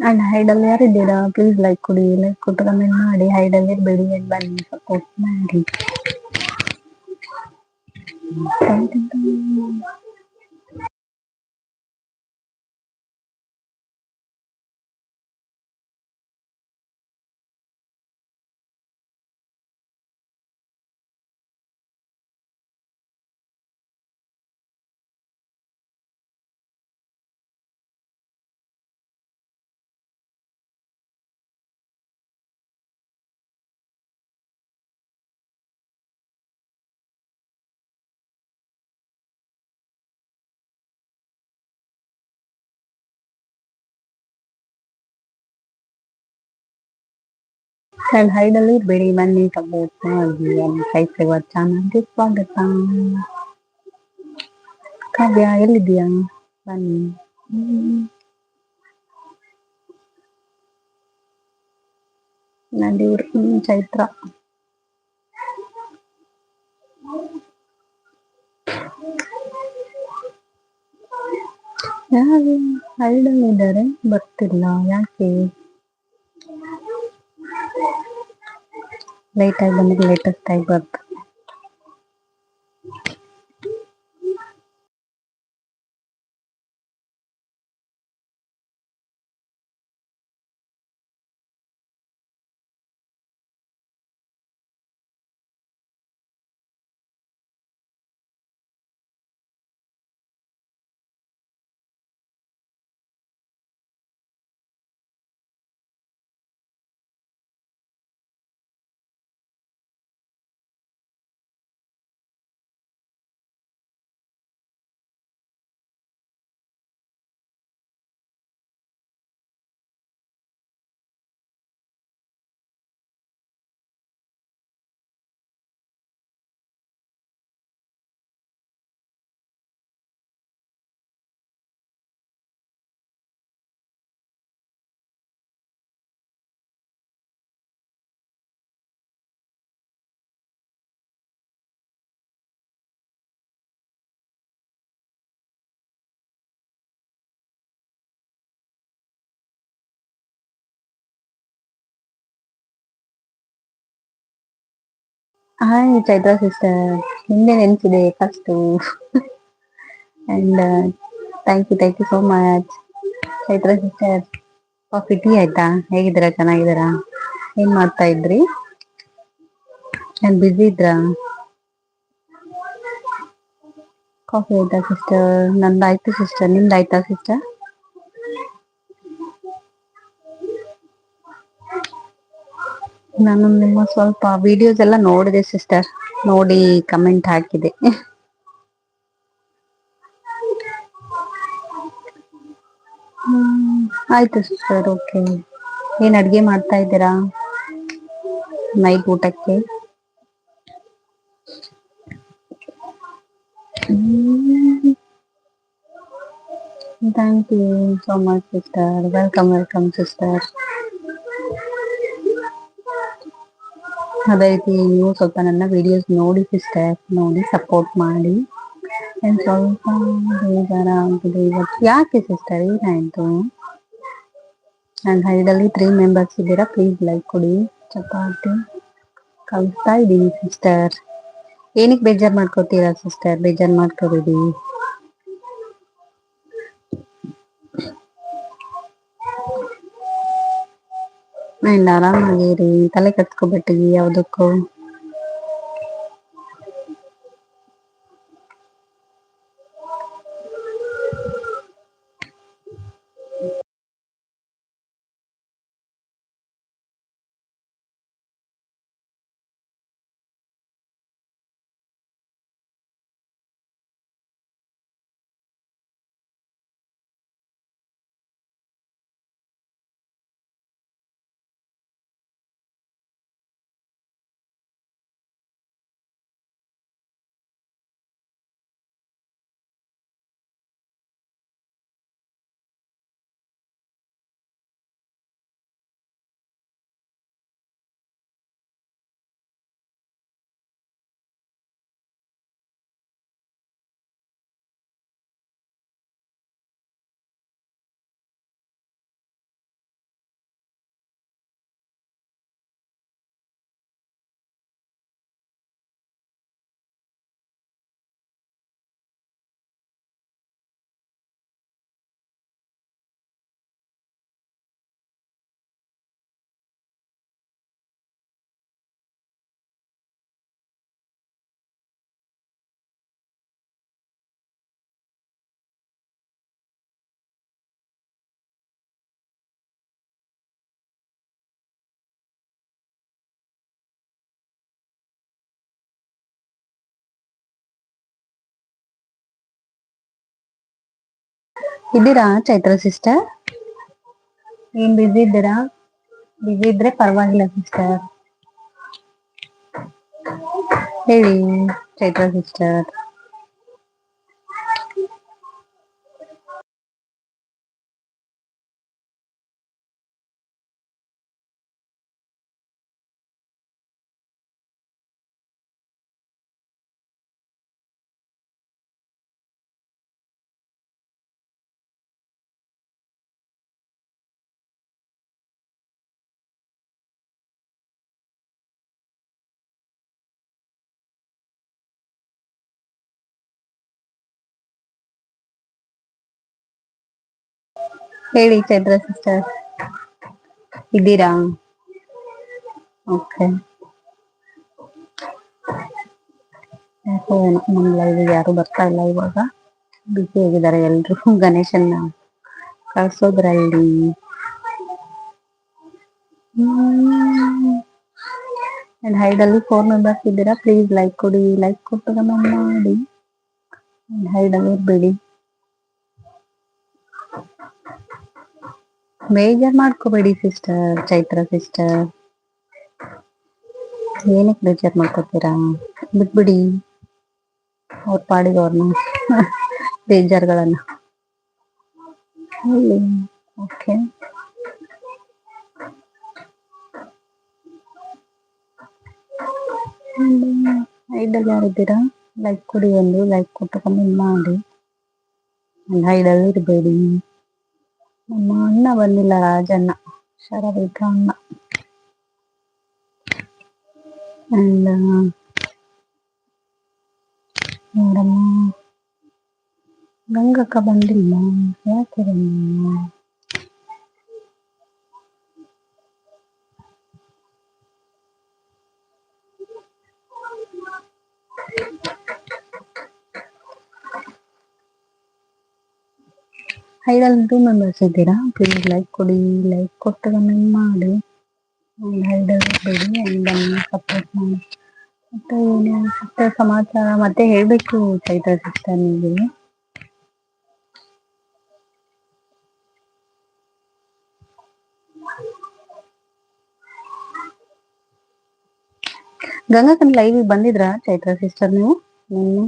And ಹೈಡಲ್ಲಿ ಯಾರಿದ್ದೀರಾ please like ಕೊಡಿ ಲೈಕ್ ಕೊಟ್ಟು ಕಮೆಂಟ್ ಮಾಡಿ ಹೈಡಲ್ಲಿ ಇರಬೇಡಿ ಬನ್ನಿ ಸಪೋರ್ಟ್ ಮಾಡಿ ಅಂಡ್ ಹೈಡಲ್ಲಿ ಇರಬೇಡಿ ಬನ್ನಿ ಸಪೋರ್ಟ್ ಮಾಡಿ ಅಲ್ಲಿ ಕೈ ಸೇವಾ ಚಾನಲ್ಗೆ ಸ್ವಾಗತ ಕಾವ್ಯ ಎಲ್ಲಿದ್ದೀಯಾ ಬನ್ನಿ ಹ್ಮ್. ನಂದಿವ್ರು ಹ್ಮ್ ಚೈತ್ರ ಯಾರು ಹೈಡಲ್ಲಿ ಇದ್ದಾರೆ ಬರ್ತಿಲ್ಲ ಯಾಕೆ ಲೇಟ್ ಆಗಿ ಬಂದ್ರೆ ಲೇಟೆಸ್ಟ್ ಆಗಿ ಬರ್ತಾರೆ ಹಾಯ್ ಚೈತ್ರ ಸಿಸ್ಟರ್ ನಿಮ್ಗೆ ನೆನ್ಸಿದೆ first and thank you thank you so much Chaitra sister coffee tea ಆಯ್ತಾ? ಹೇಗಿದ್ದೀರಾ? ಚೆನ್ನಾಗಿದ್ದೀರಾ? ಏನ್ ಮಾಡ್ತಾ ಇದ್ರಿ? ಏನ್ ಬಿಸಿ ಇದ್ರಾ? ಕಾಫಿ ಆಯ್ತಾ ಸಿಸ್ಟರ್ ನಂದಾಯ್ತು ಸಿಸ್ಟರ್ ನಿಮ್ದಾಯ್ತಾ ಸಿಸ್ಟರ್ ನಾನು ನಿಮ್ಮ ಸ್ವಲ್ಪ ವಿಡಿಯೋಸ್ ಎಲ್ಲ ನೋಡಿದೆ ಸಿಸ್ಟರ್ ನೋಡಿ ಕಮೆಂಟ್ ಹಾಕಿದೆ. ಆಯ್ತು ಸಿಸ್ಟರ್ ಓಕೆ ಏನ್ ಅಡ್ಗೆ ಮಾಡ್ತಾ ಇದ್ದೀರಾ? ನೈಟ್ ಊಟಕ್ಕೆ? Thank you so much sister welcome welcome sister ಅದೇ ರೀತಿ ನೀವು ಸ್ವಲ್ಪ ನನ್ನ ವಿಡಿಯೋಸ್ ನೋಡಿ ಸಿಸ್ಟರ್ ನೋಡಿ ಸಪೋರ್ಟ್ ಮಾಡಿ. ಏನ್ ಸ್ವಲ್ಪ ಬೇಜಾರ ಆಗಿದೆ ಇವತ್ತು. ಯಾಕೆ ಸಿಸ್ಟರ್ ಏನಾಯ್ತು? ನನ್ನ ಹೈಡಲ್ಲಿ ತ್ರೀ ಮೆಂಬರ್ಸ್ ಇದ್ದೀರಾ? ಪ್ಲೀಸ್ ಲೈಕ್ ಕೊಡಿ. ಚಪಾತಿ. ಕಲಿಸ್ತಾ ಇದ್ದೀನಿ ಸಿಸ್ಟರ್ ಏನಕ್ಕೆ ಬೇಜಾರು ಮಾಡ್ಕೋತೀರಾ ಸಿಸ್ಟರ್ ಬೇಜಾರು ಮಾಡ್ಕೋಬೇಡಿ. ಇಲ್ಲ ಆರಾಮಾಗಿರಿ ತಲೆ ಕಟ್ಸ್ಕೊಬಿಟ್ಟಿ ಯಾವುದಕ್ಕೂ. ಇದ್ದೀರಾ ಚೈತ್ರ ಸಿಸ್ಟರ್ ಏನ್ ಬ್ಯುಸಿ ಇದ್ದೀರಾ ಬ್ಯುಸಿ ಇದ್ರೆ ಪರವಾಗಿಲ್ಲ ಸಿಸ್ಟರ್ ಹೇಳಿ ಚೈತ್ರ ಸಿಸ್ಟರ್ ಹೇಳಿ ಚೈತ್ರ ಸಿಸ್ಟರ್ ಇದ್ದೀರಾ? ಓಕೆ ಯಾಕೋ ಲೈವ್ಗೆ ಯಾರು ಬರ್ತಾ ಇಲ್ಲ ಇವಾಗ. ಬಿಸಿ ಆಗಿದ್ದಾರೆ ಎಲ್ರು. ಗಣೇಶನ ಕಳ್ಸೋದ್ರಲ್ಲಿ. ಅಂಡ್ ಹೈಡಲ್ಲಿ ಫೋರ್ ಮೆಂಬರ್ಸ್ ಇದ್ದೀರಾ? ಪ್ಲೀಸ್ ಲೈಕ್ ಕೊಡಿ. ಲೈಕ್ ಕೊಟ್ಟು ಕಮೆಂಟ್ ಮಾಡಿ ಹೈಡಲ್ಲಿ ಇರ್ಬೇಡಿ. ಬೇಜಾರ್ ಮಾಡ್ಕೋಬೇಡಿ ಸಿಸ್ಟರ್ ಚೈತ್ರ ಸಿಸ್ಟರ್ ಏನಕ್ಕೆ ಬೇಜಾರ್ ಮಾಡ್ಕೋತೀರಾ? ಬಿಟ್ಬಿಡಿ. ಅವ್ರ ಪಾಡಿಗೆ ಅವ್ರನ್ನ ಬೇಜಾರ್ಗಳನ್ನ ಓಕೆ ಐಡಲ್ಲಿ ಯಾರಿದ್ದೀರಾ? ಲೈಕ್ ಕೊಡಿ ಒಂದು ಲೈಕ್ ಕೊಟ್ಟು ಕಮೆಂಟ್ ಮಾಡಿ. ಐಡಲ್ಲಿ ಇರಬೇಡಿ. ನಮ್ಮ ಅಣ್ಣ ಬಂದಿಲ್ಲ ರಾಜಣ್ಣ ಶರಬೇಕ ಅಣ್ಣ ಅಂಡ್ ನೋಡಮ್ಮ ಗಂಗಕ್ಕ ಬಂದಿಲ್ಲ ಯಾಕೆ ಬಂದಿಲ್ಲ? ಐಡಲ್ಲಿ ಟೂ ಮೆಂಬರ್ಸ್ ಇದ್ದೀರಾ? ಪ್ಲೀಸ್ ಲೈಕ್ ಕೊಡಿ ಲೈಕ್ ಕೊಟ್ಟು ಕಮೆಂಟ್ ಮಾಡಿ. ಐಡಲ್ ಬಿಡಿ ಅಂಡ್ ಸಪೋರ್ಟ್ ಮಾಡಿ. ಮತ್ತೆ ಏನು ಮತ್ತೆ ಸಮಾಚಾರ? ಮತ್ತೆ ಹೇಳಬೇಕು ಚೈತ್ರ ಸಿಸ್ಟರ್ ನೀವು ಗಂಗಾಕನ್ ಲೈವ್ ಬಂದಿದ್ರಾ ಚೈತ್ರ ಸಿಸ್ಟರ್ ನೀವು? ನಿನ್ನೆ?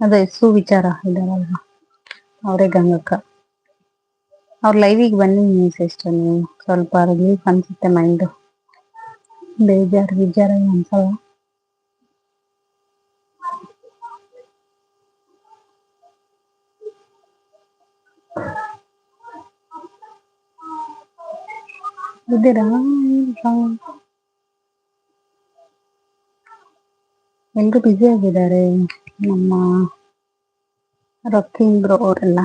ಅದೇ ಸುವಿಚಾರ ವಿಚಾರ ಇದಾರಲ್ವಾ ಅವರೇ ಗಂಗಕ್ಕ. ಅವ್ರ ಲೈವಿಗೆ ಬನ್ನಿ ಸಿಸ್ಟರ್ ನೀವು. ಸ್ವಲ್ಪ ರಿಲೀಫ್ ಅನ್ಸುತ್ತೆ ಮೈಂಡ್ ಬೇಜಾರು, ವಿಚಾರ ಅನ್ಸಲ್ಲ? ಇದ್ದೀರಾ? ಎಲ್ರು ಬ್ಯುಸಿ ಆಗಿದ್ದಾರೆ? ನಮ್ಮ ರೊಕ್ಕಿಂಗ್ ಬ್ರೋ ಅವರೆಲ್ಲ.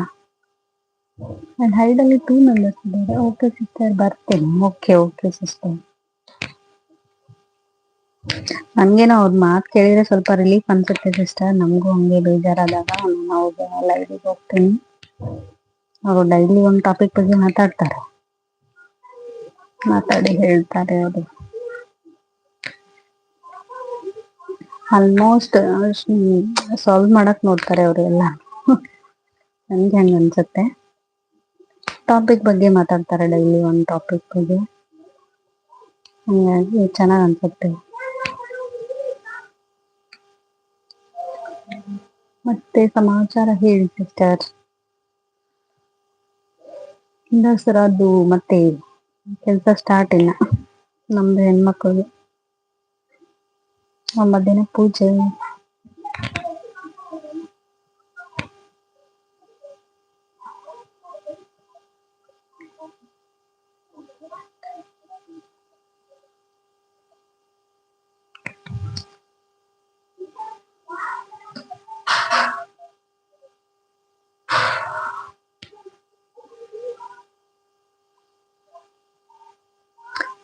ಅಂಡ್ ಹೈಡಲ್ಲಿ ಟೂ ಮೆಂಬರ್ಸ್ ಇದ್ದಾರೆ. ಓಕೆ ಸಿಸ್ಟರ್ ಬರ್ತೇನೆ. ಓಕೆ ಓಕೆ ಸಿಸ್ಟರ್ ನನ್ಗೇನೋ ಅವ್ರ ಮಾತು ಕೇಳಿದ್ರೆ ಸ್ವಲ್ಪ ರಿಲೀಫ್ ಅನ್ಸುತ್ತೆ ಸಿಸ್ಟರ್ ನಮಗೂ ಹಂಗೆ ಬೇಜಾರಾದಾಗ ನಾವು ಲೈಬ್ರಿಗೆ ಹೋಗ್ತೀನಿ. ಅವರು ಡೈಲಿ ಒಂದು ಟಾಪಿಕ್ ಬಗ್ಗೆ ಮಾತಾಡ್ತಾರೆ. ಮಾತಾಡಿ ಹೇಳ್ತಾರೆ ಅದು. ಆಲ್ಮೋಸ್ಟ್ ಸಾಲ್ವ್ ಮಾಡಕ್ ನೋಡ್ತಾರೆ ಅವರೆಲ್ಲ. ನನ್ಗೆ ಹಂಗ ಅನ್ಸುತ್ತೆ. ಟಾಪಿಕ್ ಬಗ್ಗೆ ಮಾತಾಡ್ತಾರೆ ಡೈಲಿ ಒಂದು ಟಾಪಿಕ್ ಬಗ್ಗೆ. ಹಂಗಾಗಿ ಚೆನ್ನಾಗ್ ಅನ್ಸುತ್ತೆ. ಮತ್ತೆ ಸಮಾಚಾರ ಹೇಳಿ ಸಿಸ್ಟರ್ ಅದು ಮತ್ತೆ ಕೆಲಸ ಸ್ಟಾರ್ಟ್ ಇಲ್ಲ. ನಮ್ದು ಹೆಣ್ಮಕ್ಳಿಗೆ ಒಂಬತ್ತು ದಿನ ಪೂಜೆ.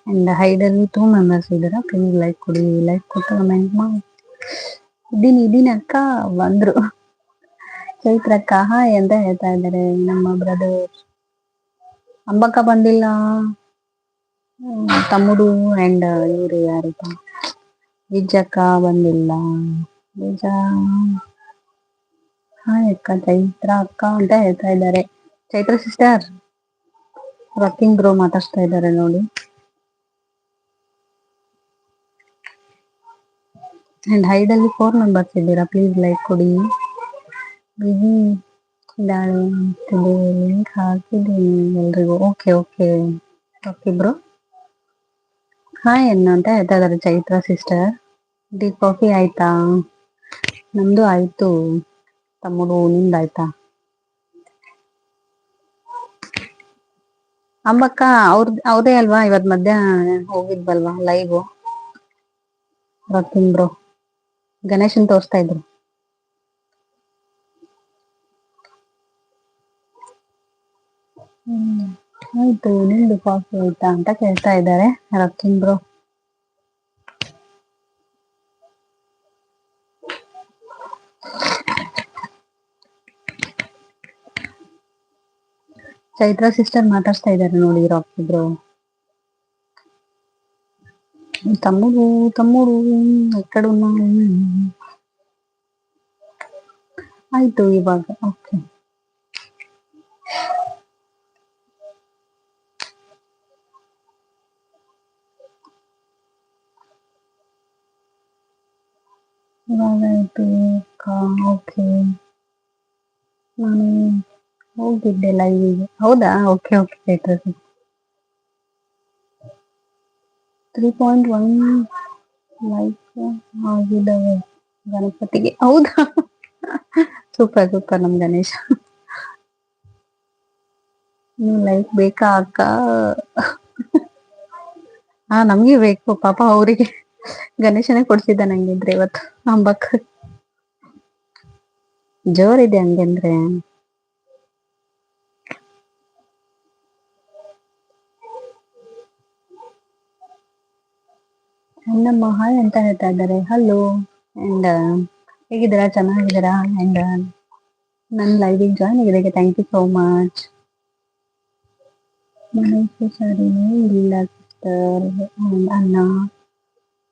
ಅಂಡ್ ಹೈಡಲ್ಲಿ ಟೂ ಮೆಂಬರ್ಸ್ ಇದ್ದೀರಾ ಪ್ಲೀಸ್ ಲೈಕ್ ಕೊಡಿ ಲೈಕ್ ಕೊಟ್ಟು ಕಮೆಂಟ್ ಮಾಡಿ ಇದೀನಿ ಇದೀನಿ ಅಕ್ಕ ಬಂದ್ರು ಚೈತ್ರ ಅಕ್ಕ ಹಾಯ್ ಅಂತ ಹೇಳ್ತಾ ಇದ್ದಾರೆ ನಮ್ಮ ಬ್ರದರ್ ಅಂಬಕ್ಕ ಬಂದಿಲ್ಲ ಹ್ಮ್, ತಮ್ಮಡು ಅಂಡ್ ಇವ್ರು ಯಾರಪ್ಪ ವಿಜಕ್ಕ ಬಂದಿಲ್ಲ ವಿಜ ಹಾಯ್ ಅಕ್ಕ ಚೈತ್ರ ಅಕ್ಕ ಅಂತ ಹೇಳ್ತಾ ಇದ್ದಾರೆ ಚೈತ್ರ ಸಿಸ್ಟರ್ ವರ್ಕಿಂಗ್ ಬ್ರೋ ಮಾತಾಡ್ಸ್ತಾ ಇದ್ದಾರೆ ನೋಡಿ ಅಂಡ್ ಹೈಡಲ್ಲಿ ಫೋರ್ ಮೆಂಬರ್ಸ್ ಇದ್ದೀರಾ ಪ್ಲೀಸ್ ಲೈಕ್ ಕೊಡಿ. ಬಿಜಿ ಇದ್ದಾಳೆ ಅಂತಿದೆ ಲಿಂಕ್ ಹಾಕಿದ್ದೀನಿ ಎಲ್ರಿಗೂ. ಓಕೆ ಓಕೆ ಬ್ರೋ ಹಾಯ್ ಅನ್ನ ಅಂತ ಹೇಳ್ತಾ ಇದ್ದಾರೆ ಚೈತ್ರ ಸಿಸ್ಟರ್ ಟೀ ಕಾಫಿ ಆಯ್ತಾ? ನಮ್ದು ಆಯ್ತು. ತಮ್ಮಡು ನಿಂದ ಆಯ್ತಾ? ಅಮ್ಮಕ್ಕ ಅವ್ರ ಅವ್ರದೇ ಅಲ್ವಾ? ಇವತ್ ಮಧ್ಯಾಹ್ನ ಹೋಗಿದ್ವಲ್ವಾ ಲೈವ್ ರೊಕ್ಕಿನ್ ಬ್ರೋ ಗಣೇಶನ್ ತೋರಿಸ್ತಾ ಇದ್ರು. ಆಯ್ತು, ನಿಮ್ದು ಕಾಫಿ ಆಯ್ತಾ ಅಂತ ಕೇಳ್ತಾ ಇದ್ದಾರೆ, ರಕ್ಕಿನ್ ಬ್ರೋ ಚೈತ್ರ ಸಿಸ್ಟರ್ ಮಾತಾಡ್ತಾ ಇದ್ದಾರೆ ನೋಡಿ ರಾಕಿ ಬ್ರೋ తమ్ముడు తమ్ముడు ఎక్కడున్నావు ಆಯ್ತು ಇವಾಗ ಓಕೆ ಇವಾಗ ಆಯ್ತು ಓಕೆ ನಾನು ಹೋಗಿದ್ದೆ ಲೈವಿಗೆ ಹೌದಾ okay okay Chaitra three point one like ಆಗಿದ್ದಾವೆ ಗಣಪತಿಗೆ. ಹೌದಾ? ಸೂಪರ್ ಸೂಪರ್ ನಮ್ ಗಣೇಶ. ನೀವು ಲೈಕ್ ಬೇಕಾ ಅಕ್ಕ? ಹಾ, ನಮ್ಗೆ ಬೇಕು. ಪಾಪ ಅವರಿಗೆ ಗಣೇಶನೇ ಕೊಡ್ಸಿದ್ದ ನಂಗಿದ್ರೆ ಇವತ್ತು ಅಂಬಕ್. ಜೋರಿದೆ ಹಂಗಂದ್ರೆ. ನಮ್ಮ ಹಾಯ್ ಅಂತ ಹೇಳ್ತಾ ಇದ್ದಾರೆ. ಹಲೋ ಅಂಡ್ ಹೇಗಿದ್ದೀರಾ? ಚೆನ್ನಾಗಿದ್ದೀರಾ? ಅಂಡ್ ನನ್ನ ಲೈವಿಗೆ ಜಾಯ್ನ್ ಆಗಿದ್ದಕ್ಕೆ ಥ್ಯಾಂಕ್ ಯು ಸೋ ಮಚ್ ಮನಸ್ಸು ಸರಿನೇ ಇಲ್ಲ ಸಿಸ್ಟರ್ ಅಣ್ಣ.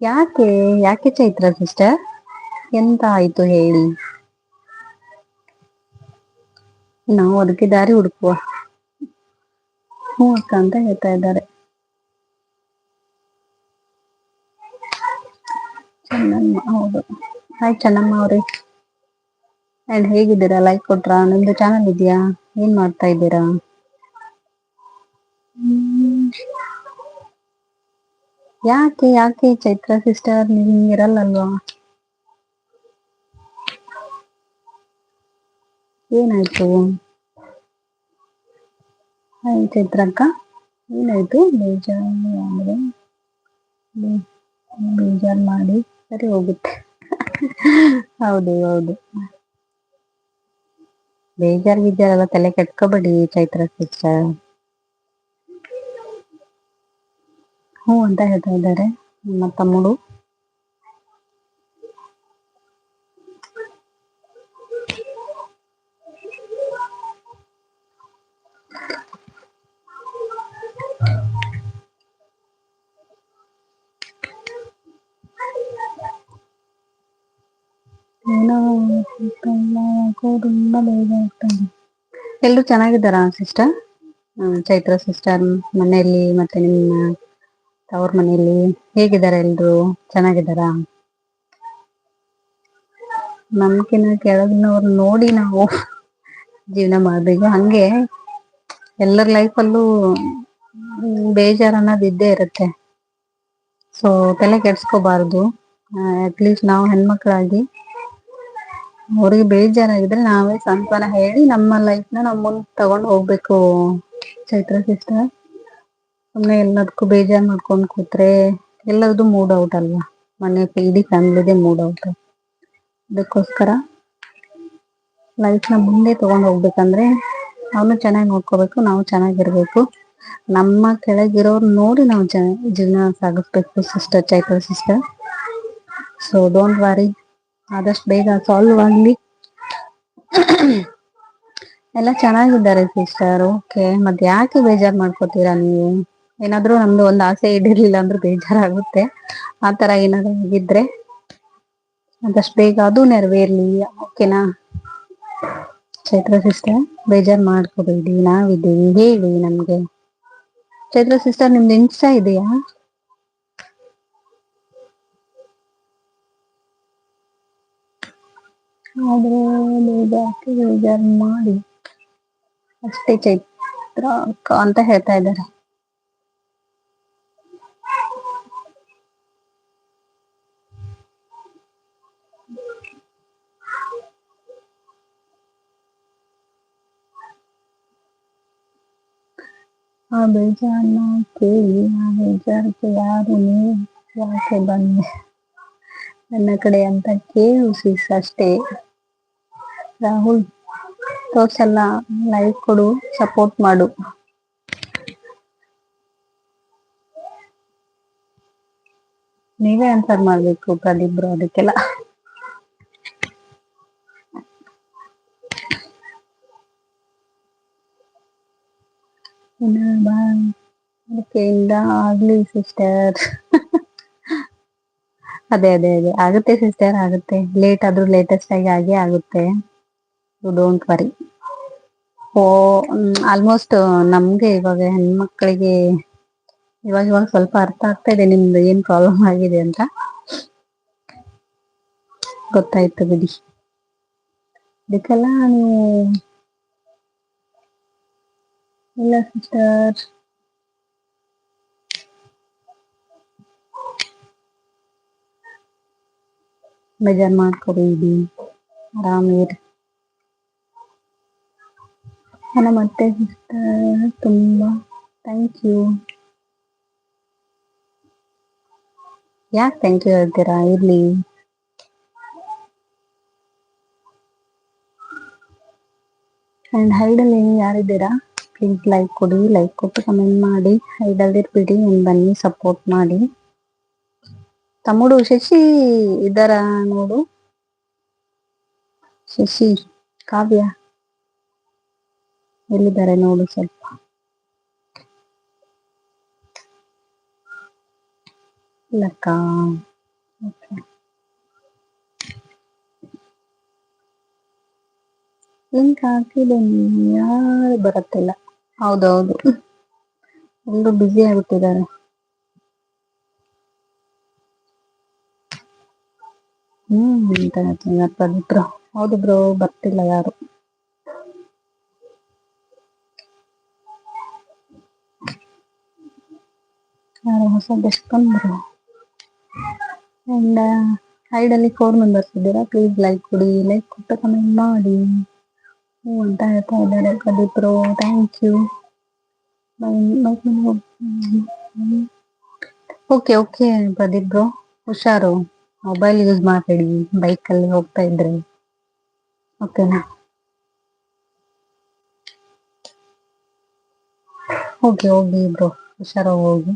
ಯಾಕೆ? ಯಾಕೆ ಚೈತ್ರ ಸಿಸ್ಟರ್ ಎಂತ ಆಯ್ತು ಹೇಳಿ. ನಾವು ಅದಕ್ಕೆ ದಾರಿ ಹುಡುಕುವ. ಹ್ಞೂ ಅಕ್ಕ ಅಂತ ಹೇಳ್ತಾ ಇದ್ದಾರೆ. ಹೌದು. ಹಾಯ್ ಚೆನ್ನಮ್ಮ ಅವ್ರೆ. ಅಂಡ್ ಹೇಗಿದ್ದೀರಾ? ಲೈಕ್ ಕೊಟ್ರಾ? ನಿಮ್ದು ಚಾನಲ್ ಇದೆಯಾ? ಏನ್ ಮಾಡ್ತಾ ಇದ್ದೀರಾ. ಯಾಕೆ ಯಾಕೆ ಚೈತ್ರ ಸಿಸ್ಟರ್ ನೀವು ಹಿಂಗಿರಲ್ಲಲ್ವಾ ಏನಾಯ್ತು? ಹಾಯ್ ಚೈತ್ರಕ್ಕ ಏನಾಯ್ತು? ಬೇಜಾರು ಬೇಜಾರು ಮಾಡಿ. ಸರಿ ಹೋಗುತ್ತೆ. ಹೌದು ಹೌದು. ಬೇಜಾರ್ ಗಿಜಾರೆಲ್ಲ ತಲೆ ಕೆಟ್ಕೋಬೇಡಿ ಚೈತ್ರ ಸಿಸ್ಟರ್. ಹ್ಞೂ ಅಂತ ಹೇಳ್ತಾ ಇದ್ದಾರೆ. ನಮ್ಮ ತಮ್ಮಡು ಎಲ್ಲರೂ ಚೆನ್ನಾಗಿದ್ದಾರಾ ಸಿಸ್ಟರ್ ಚೈತ್ರ ಸಿಸ್ಟರ್ ಮನೆಯಲ್ಲಿ ಮತ್ತೆ ನಿಮ್ಮ ತವ್ರ ಮನೆಯಲ್ಲಿ ಹೇಗಿದ್ದಾರೆ ಎಲ್ರು? ಚೆನ್ನಾಗಿದ್ದಾರಾ? ನಮ್ಕಿನ್ನ ಕೆಳಗಿನವ್ರು ನೋಡಿ ನಾವು ಜೀವನ ಮಾಡ್ಬೇಕು. ಹಂಗೆ ಎಲ್ಲರ ಲೈಫಲ್ಲೂ ಬೇಜಾರ್ ಅನ್ನೋದು ಇದ್ದೇ ಇರುತ್ತೆ. ಸೊ ತಲೆ ಕೆಡ್ಸ್ಕೋಬಾರ್ದು. ಅಟ್ಲೀಸ್ಟ್ ನಾವು ಹೆಣ್ಮಕ್ಳಾಗಿ ಅವ್ರಿಗೆ ಬೇಜಾರಾಗಿದ್ರೆ ನಾವೇ ಸಾಂತ್ವನ ಹೇಳಿ ನಮ್ಮ ಲೈಫ್ನ ನಾವು ಮುಂದೆ ತಗೊಂಡು ಹೋಗ್ಬೇಕು, ಚೈತ್ರ ಸಿಸ್ಟರ್ ಸುಮ್ಮನೆ ಎಲ್ಲದಕ್ಕೂ ಬೇಜಾರ್ ಮಾಡ್ಕೊಂಡು ಕೂತ್ರೆ ಎಲ್ಲರದು ಮೂಡ್ ಔಟ್ ಅಲ್ವಾ? ಮನೆ ಇಡೀ ಫ್ಯಾಮಿಲಿದೆ ಮೂಡ್ ಔಟ್ ಅದಕ್ಕೋಸ್ಕರ ಲೈಫ್ನ ಮುಂದೆ ತಗೊಂಡ್ ಹೋಗ್ಬೇಕಂದ್ರೆ ಅವನು ಚೆನ್ನಾಗಿ ನೋಡ್ಕೋಬೇಕು, ನಾವು ಚೆನ್ನಾಗಿರ್ಬೇಕು. ನಮ್ಮ ಕೆಳಗಿರೋರು ನೋಡಿ ನಾವು ಜೀವನ ಸಾಗಿಸ್ಬೇಕು sister Chaitra sister so don't worry ಆದಷ್ಟು ಬೇಗ ಸಾಲ್ವ್ ಆಗಲಿ. ಎಲ್ಲ ಚೆನ್ನಾಗಿದ್ದಾರೆ ಸಿಸ್ಟರ್ ಓಕೆ ಮತ್ತೆ ಯಾಕೆ ಬೇಜಾರ್ ಮಾಡ್ಕೋತೀರಾ ನೀವು? ಏನಾದ್ರೂ ನಮ್ದು ಒಂದು ಆಸೆ ಈಡೇರ್ಲಿಲ್ಲ ಅಂದ್ರೆ ಬೇಜಾರಾಗುತ್ತೆ. ಆ ತರ ಏನಾದ್ರು ಆಗಿದ್ರೆ ಆದಷ್ಟು ಬೇಗ ಅದು ನೆರವೇರ್ಲಿ ಓಕೆನಾ ಚೈತ್ರ ಸಿಸ್ಟರ್ ಬೇಜಾರ್ ಮಾಡ್ಕೋಬೇಡಿ, ನಾವಿದ್ದೀವಿ, ಹೇಳಿ ನಮ್ಗೆ. ಚೈತ್ರ ಸಿಸ್ಟರ್ ನಿಮ್ದು ಇನ್ಸ್ಟಾ ಇದೆಯಾ? ಆದ್ರೆ ಬೇಜಾರು ಬೇಜಾರು ಮಾಡಿ ಅಷ್ಟೇ ಚೈತ್ರ ಅಕ್ಕ ಅಂತ ಹೇಳ್ತಾ ಇದ್ದಾರೆ ಆ ಬೇಜಾರನ್ನ ಕೇಳಿ ಆ ಬೇಜಾರಕ್ಕೆ ಯಾರು ನೀವು ಯಾಕೆ ಬಂದೆ ನನ್ನ ಕಡೆ ಅಂತ ಕೇಳು ಸಿಸ್ ಅಷ್ಟೇ. ರಾಹುಲ್, ತೋರ್ಸಲ್ಲ ಲೈಕ್ ಕೊಡು ಸಪೋರ್ಟ್ ಮಾಡು. ನೀವೇ ಆನ್ಸರ್ ಮಾಡ್ಬೇಕು ಪ್ರದೀಪ್ ಬ್ರೋ ಅದಕ್ಕೆಲ್ಲ. ಇನ್ನ ಬಾ ಅದಕ್ಕೆಯಿಂದ ಆಗ್ಲಿ ಸಿಸ್ಟರ್ ಅದೇ ಅದೇ ಅದೇ. ಆಗುತ್ತೆ ಸಿಸ್ಟರ್ ಆಗುತ್ತೆ. ಲೇಟ್ ಆದ್ರೂ ಲೇಟೆಸ್ಟ್ ಆಗಿ ಆಗೇ ಆಗುತ್ತೆ. ಡೋಂಟ್ ವರಿ ಓ ಆಲ್ಮೋಸ್ಟ್ ನಮ್ಗೆ ಇವಾಗ ಹೆಣ್ಮಕ್ಳಿಗೆ ಇವಾಗ ಇವಾಗ ಸ್ವಲ್ಪ ಅರ್ಥ ಆಗ್ತಾ ಇದೆ ನಿಮ್ದು ಏನ್ ಪ್ರಾಬ್ಲಮ್ ಆಗಿದೆ ಅಂತ. ಗೊತ್ತಾಯ್ತು ಬಿಡಿ. ಇದಕ್ಕೆಲ್ಲ ನೀವು ಇಲ್ಲ ಸಿಸ್ಟರ್ ಬೇಜಾರ್ ಮಾಡ್ಕೋಬೇಡಿ ಆರಾಮಿರಿ ನನ್ನ ಮತ್ತೆ ತುಂಬಾ. ಥ್ಯಾಂಕ್ ಯು ಯಾಕೆ ಥ್ಯಾಂಕ್ ಯು ಹೇಳ್ತೀರಾ? ಇರ್ಲಿ. ಅಂಡ್ ಹೈಡಲ್ಲಿ ಯಾರಿದ್ದೀರಾ? ಪ್ಲೀಸ್ ಲೈಕ್ ಕೊಡಿ ಲೈಕ್ ಕೊಟ್ಟು ಕಮೆಂಟ್ ಮಾಡಿ. ಹೈಡಲ್ಲಿರ್ಬಿಡಿ ನಾನು ಬನ್ನಿ ಸಪೋರ್ಟ್ ಮಾಡಿ. ತಮ್ಮಡು ಶಶಿ ಇದ್ದಾರ ನೋಡು. ಶಶಿ ಕಾವ್ಯ ಎಲ್ಲಿದ್ದಾರೆ ನೋಡು ಸ್ವಲ್ಪ. ಲಕ್ಕ. ಲಿಂಕ್ ಹಾಕಿದೆ ಯಾರು ಬರತ್ತಿಲ್ಲ. ಹೌದೌದು. ಎಲ್ಲರೂ ಬ್ಯುಸಿ ಆಗ್ಬಿಟ್ಟಿದ್ದಾರೆ. ಹ್ಮ್ ಅಂತ ಹೌದು ಬ್ರೋ ಬರ್ತಿಲ್ಲ ಯಾರು. ಯಾರು ಹೊಸ ಗೆಸ್ಟ್ ಬಂದ್ರು. ಅಂಡ್ ಹೈಡಲ್ಲಿ ಫೋರ್ ಮೆಂಬರ್ಸ್ ಇದ್ದೀರಾ? ಪ್ಲೀಸ್ ಲೈಕ್ ಕೊಡಿ ಲೈಕ್ ಕೊಟ್ಟು ಕಮೆಂಟ್ ಮಾಡಿ. ಹ್ಞೂ ಅಂತ ಹೇಳ್ತಾ ಇದ್ದಾರೆ Pradeep bro thank you okay okay Pradeep bro ಹುಷಾರು. ಮೊಬೈಲ್ ಯೂಸ್ ಮಾಡಬೇಡಿ ಬೈಕಲ್ಲಿ ಹೋಗ್ತಾ ಇದ್ರೆ. ಓಕೆನಾ ಹೋಗಿ ಹೋಗಿ ಬ್ರೋ ಹುಷಾರಾಗಿ ಹೋಗಿ.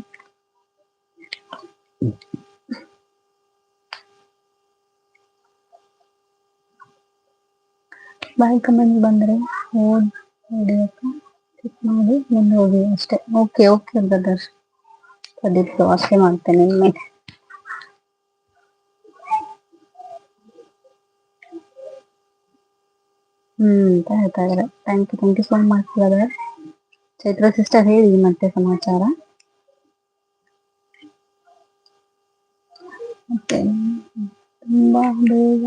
ಬಾಯ್ ಕಮೆಂಟ್ ಬಂದ್ರೆ ಓದ್ ಹಿಡಿಯಕ್ಕ ಕ್ಲಿಕ್ ಮಾಡಿ ಮುಂದೆ ಹೋಗಿ ಅಷ್ಟೇ. Okay okay brother Pradeep bro ಅಷ್ಟೇ ಮಾಡ್ತೇನೆ ಇನ್ಮೇಲೆ ಹ್ಮ್ ಅಂತ ಹೇಳ್ತಾ ಇದಾರೆ thank you thank you so much brother Chaitra sister ಹೇಳಿ ಮತ್ತೆ ಸಮಾಚಾರ ಮತ್ತೆ ತುಂಬಾ ಬೇಗ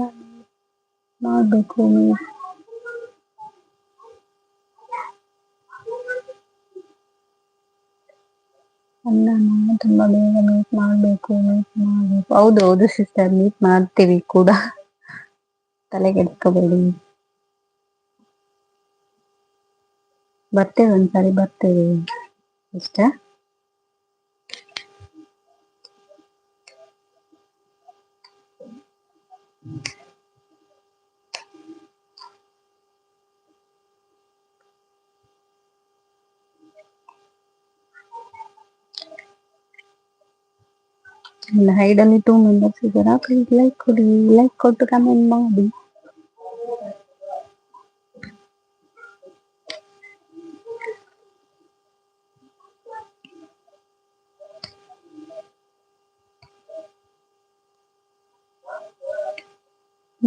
ಮಾಡ್ಬೇಕು ಅಲ್ಲ ನಾನು ತುಂಬಾ ಬೇಗ ಮೀಟ್ ಮಾಡ್ಬೇಕು ಮೀಟ್ ಮಾಡ್ಬೇಕು ಹೌದು ಹೌದು ಸಿಸ್ಟರ್ ಮೀಟ್ ಮಾಡ್ತೀವಿ ಕೂಡ ತಲೆ ಬರ್ತೇವೆ ಒಂದ್ಸರಿ ಬರ್ತೇವೆ ಇಷ್ಟ ಇಲ್ಲ ಹೈಡಲ್ಲಿ ಟೂ ಮೆಂಬರ್ಸ್ ಇದ್ದಾರಾ ಪ್ಲೀಸ್ ಲೈಕ್ ಕೊಡಿ ಲೈಕ್ ಕೊಟ್ಟು ಕಮೆಂಟ್ ಮಾಡಿ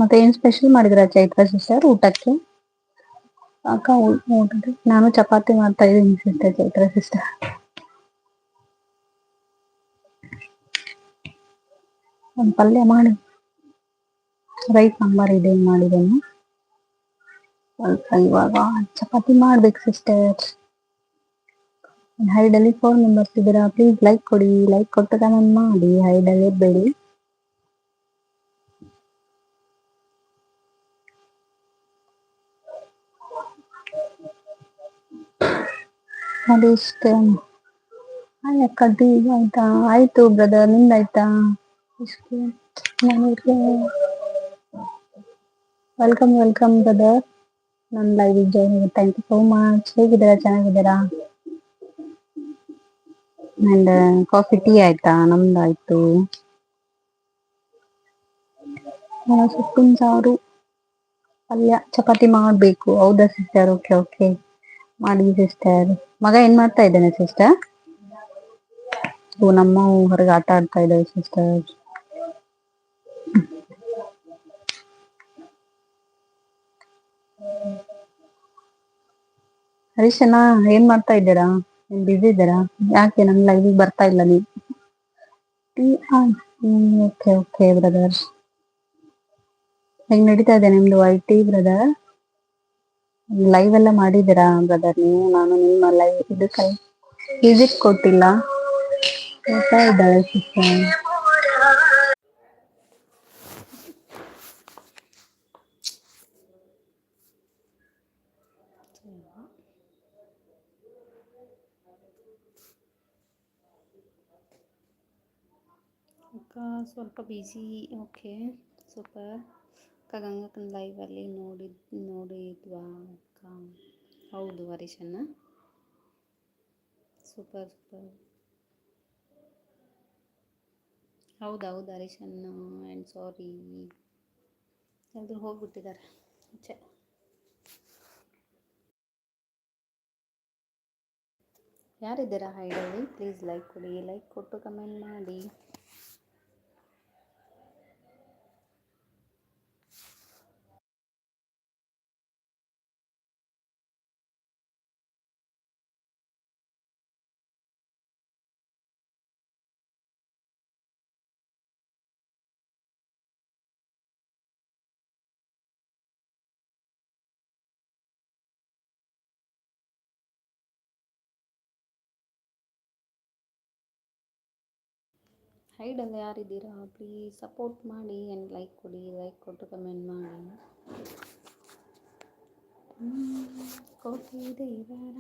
ಮತ್ತೆ ಏನ್ ಸ್ಪೆಷಲ್ ಮಾಡಿದ್ರ ಚೈತ್ರ ಸಿಸ್ಟರ್ ಊಟಕ್ಕೆ? ಅಕ್ಕ ಊಟ ನಾನು ಚಪಾತಿ ಮಾಡ್ತಾ ಇದ್ದೀನಿ ಸಿಸ್ಟರ್ ಚೈತ್ರ ಸಿಸ್ಟರ್ ಒಂದು ಪಲ್ಯ ಮಾಡಿ. ರೈಸ್ ಸಾಂಬಾರ್ ಇದೆ, ಮಾಡಿದ್ದೇನೆ. ಸ್ವಲ್ಪ ಇವಾಗ ಚಪಾತಿ ಮಾಡ್ಬೇಕು ಸಿಸ್ಟರ್ ಹೈಡಲ್ಲಿ ಫೋನ್ ಮೆಂಬರ್ಸ್ ಇದ್ದೀರಾ ಪ್ಲೀಸ್ ಲೈಕ್ ಕೊಡಿ ಲೈಕ್ ಕೊಟ್ಟು ಕಮೆಂಟ್ ಮಾಡಿ. ಹೈಡಲ್ಲಿ ಇರಬೇಡಿ. ಅದಿಷ್ಟೇ. ಅಕ್ಕ ಟೀ ಆಯ್ತಾ? ಆಯ್ತು ಬ್ರದರ್ ನಿಂದಾಯ್ತಾ? ಇಷ್ಟು. ನನಗೆ ವೆಲ್ಕಮ್ ವೆಲ್ಕಮ್ ಬ್ರದರ್ ನನ್ನ live join thank you so much ಹೇಗಿದ್ದೀರಾ? ಚೆನ್ನಾಗಿದ್ದೀರಾ? ಅಂಡ್ ಕಾಫಿ ಟೀ ಆಯ್ತಾ? ನಮ್ದಾಯ್ತು. ಸೊಪ್ಪಿನ ಸಾರು. ಪಲ್ಯ. ಚಪಾತಿ ಮಾಡಬೇಕು. ಹೌದಾ ಸಿಸ್ಟರ್ ಓಕೆ ಓಕೆ ಮಾಡಿ ಸಿಸ್ಟರ್ ಮಗ ಏನ್ ಮಾಡ್ತಾ ಇದ್ದಾನೆ ಸಿಸ್ಟರ್ ನಮ್ಮ ಹೊರಗೆ ಆಟ ಆಡ್ತಾ ಇದ್ದಾವೆ ಸಿಸ್ಟರ್ ಹರೀಶಣ್ಣ ಏನ್ ಮಾಡ್ತಾ ಇದ್ದೀರಾ? ಏನ್ ಬಿಸಿ ಇದ್ದೀರಾ? ಯಾಕೆ ನನ್ ಲೈವ್ ಬರ್ತಾ ಇಲ್ಲ ನೀವು? ಓಕೆ ಓಕೆ ಬ್ರದರ್ ಹೆಂಗ್ ನಡೀತಾ ಇದೆ ನಿಮ್ದು ಐ ಟಿ ಬ್ರದರ್ ಲೈವ್ ಎಲ್ಲ ಮಾಡಿದ್ದೀರಾ ಬ್ರದರ್ ನೀವು ನಾನು ನಿಮ್ಮ ಲೈವ್ ಇದಕ್ಕೆ ವಿಸಿಟ್ ಕೊಟ್ಟಿಲ್ಲ ಹೋಗ್ತಾ ಇದ್ದಾಳೆ ಸಿಸ್ಟರ್ ಅಕ್ಕ ಸ್ವಲ್ಪ ಬ್ಯುಸಿ ಓಕೆ ಸೂಪರ್ ಅಕ್ಕ ಗಂಗಕ್ಕನ ಲೈವಲ್ಲಿ ನೋಡಿದ್ ನೋಡಿದ್ವಾ ಅಕ್ಕ? ಹೌದು ಹರೀಶನ್ನ ಸೂಪರ್ ಸೂಪರ್ ಹೌದು ಹೌದು ಹರೀಶನ್ನ ಆ್ಯಂಡ್ ಸಾರಿ ಎಲ್ಲರೂ ಹೋಗ್ಬಿಟ್ಟಿದ್ದಾರೆ. ಛೆ. ಯಾರಿದ್ದೀರಾ ಹೈಡಲ್ಲಿ? ಪ್ಲೀಸ್ ಲೈಕ್ ಕೊಡಿ ಲೈಕ್ ಕೊಟ್ಟು ಕಮೆಂಟ್ ಮಾಡಿ. ಹೈಡಲ್ಲಿ ಯಾರಿದ್ದೀರಾ? ಪ್ಲೀಸ್ ಸಪೋರ್ಟ್ ಮಾಡಿ ಆ್ಯಂಡ್ ಲೈಕ್ ಕೊಡಿ ಲೈಕ್ ಕೊಟ್ಟು ಕಮೆಂಟ್ ಮಾಡಿ. ಕೋಟಿ ದೇವರ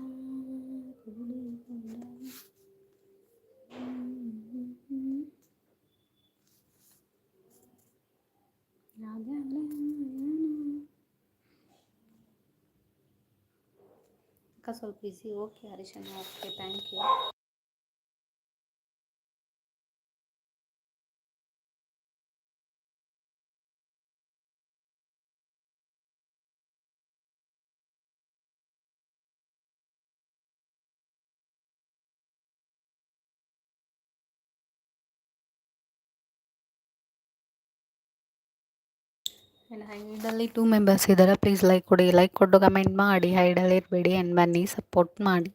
ಅಕ್ಕ ಸ್ವಲ್ಪ ಬಿಸಿ ಓಕೆ ಹರೀಶಣ್ಣ. ಓಕೆ ಥ್ಯಾಂಕ್ ಯು ಆ್ಯಂಡ್ ಹೈಡಲ್ಲಿ ಟೂ ಮೆಂಬರ್ಸ್ ಇದ್ದಾರೆ ಪ್ಲೀಸ್ ಲೈಕ್ ಕೊಡಿ. ಲೈಕ್ ಕೊಟ್ಟು ಕಮೆಂಟ್ ಮಾಡಿ ಹೈಡಲ್ಲಿ ಇರಬೇಡಿ ಆ್ಯಂಡ್ ಬನ್ನಿ. ಸಪೋರ್ಟ್ ಮಾಡಿ.